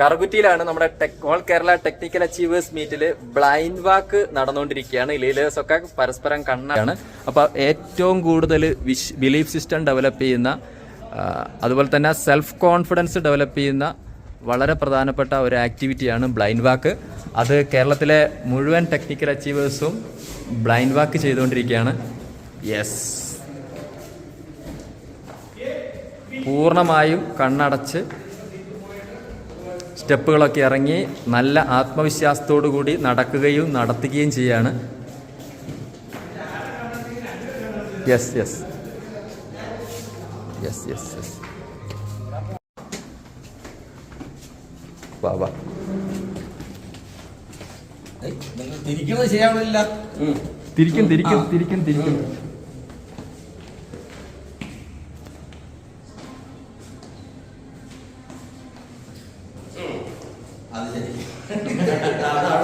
കറുകുറ്റിയിലാണ് നമ്മുടെ tech all Kerala technical achievers മീറ്റിൽ blind walk നടന്നുകൊണ്ടിരിക്കുകയാണ്. ലീലേഴ്സ് ഒക്കെ പരസ്പരം കണ്ണാണ്. അപ്പോൾ ഏറ്റവും കൂടുതൽ വിശ് ബിലീഫ് സിസ്റ്റം ഡെവലപ്പ് ചെയ്യുന്ന അതുപോലെ തന്നെ സെൽഫ് കോൺഫിഡൻസ് ഡെവലപ്പ് ചെയ്യുന്ന വളരെ പ്രധാനപ്പെട്ട ഒരു ആക്ടിവിറ്റിയാണ് ബ്ലൈൻഡ് വാക്ക് അത് കേരളത്തിലെ മുഴുവൻ ടെക്നിക്കൽ അച്ചീവേഴ്സും ബ്ലൈൻഡ് വാക്ക് ചെയ്തുകൊണ്ടിരിക്കുകയാണ്. യെസ് പൂർണമായും കണ്ണടച്ച് സ്റ്റെപ്പുകളൊക്കെ ഇറങ്ങി നല്ല ആത്മവിശ്വാസത്തോടു കൂടി നടക്കുകയും നടത്തുകയും ചെയ്യാണ്. Yes yes yes yes yes വാ തിരിക്കുന്നത് ശരിയാവണില്ല. തിരിക്കും തിരിക്കും തിരിക്കും തിരിക്കും. അത് ശരി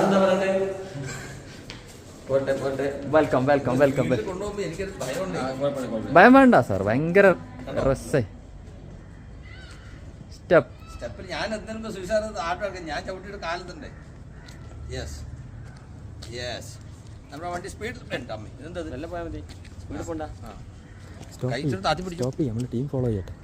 എന്താ പറയണ്ടേ പോട്ടെ പോട്ടെ വെൽക്കം വെൽക്കം വെൽക്കം ഭയം വേണ്ട സാർ ഭയങ്കര റസ്സേ സ്റ്റെപ്പ് സ്റ്റെപ്പിൽ ഞാൻ എന്തെങ്കിലും സുവിശാല ആട്ടോ ഞാൻ ചവിട്ടിയിട്ട് കാലത്തുണ്ട്. യെസ് യെസ് നമ്മുടെ വണ്ടി സ്പീഡിൽ വേണ്ട അമ്മ. ഇതെന്താ ഇത്? നല്ല പോയാൽ മതി. സ്പീഡ് പോണ്ട? സ്റ്റോപ്പ് ചെയ്യാം. നമ്മൾ ടീം ഫോളോ ചെയ്യട്ടെ.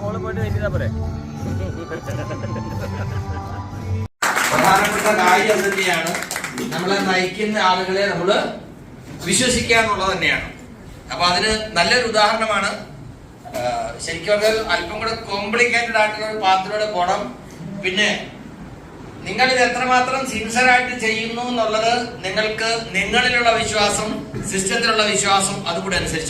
ഹോളിൽ പോയിട്ട് വെയിറ്റ് ചെയ്താൽ പോരെ. പ്രധാനപ്പെട്ട കാര്യം തന്നെയാണ് നമ്മളെ നയിക്കുന്ന ആളുകളെ നമ്മൾ വിശ്വസിക്കുക എന്നുള്ളത് തന്നെയാണ്. അപ്പൊ അതിന് നല്ലൊരു ഉദാഹരണമാണ് ശരിക്കും പറഞ്ഞാൽ അല്പം കൂടെ കോംപ്ലിക്കേറ്റഡ് ആയിട്ടുള്ള ഒരു പാത്രയുടെ ഗുണം പിന്നെ നിങ്ങൾ ഇത് എത്രമാത്രം സിൻസർ ആയിട്ട് ചെയ്യുന്നു എന്നുള്ളത് നിങ്ങൾക്ക് നിങ്ങളിലുള്ള വിശ്വാസം സിസ്റ്റത്തിലുള്ള വിശ്വാസം അതുകൂടെ അനുസരിച്ച്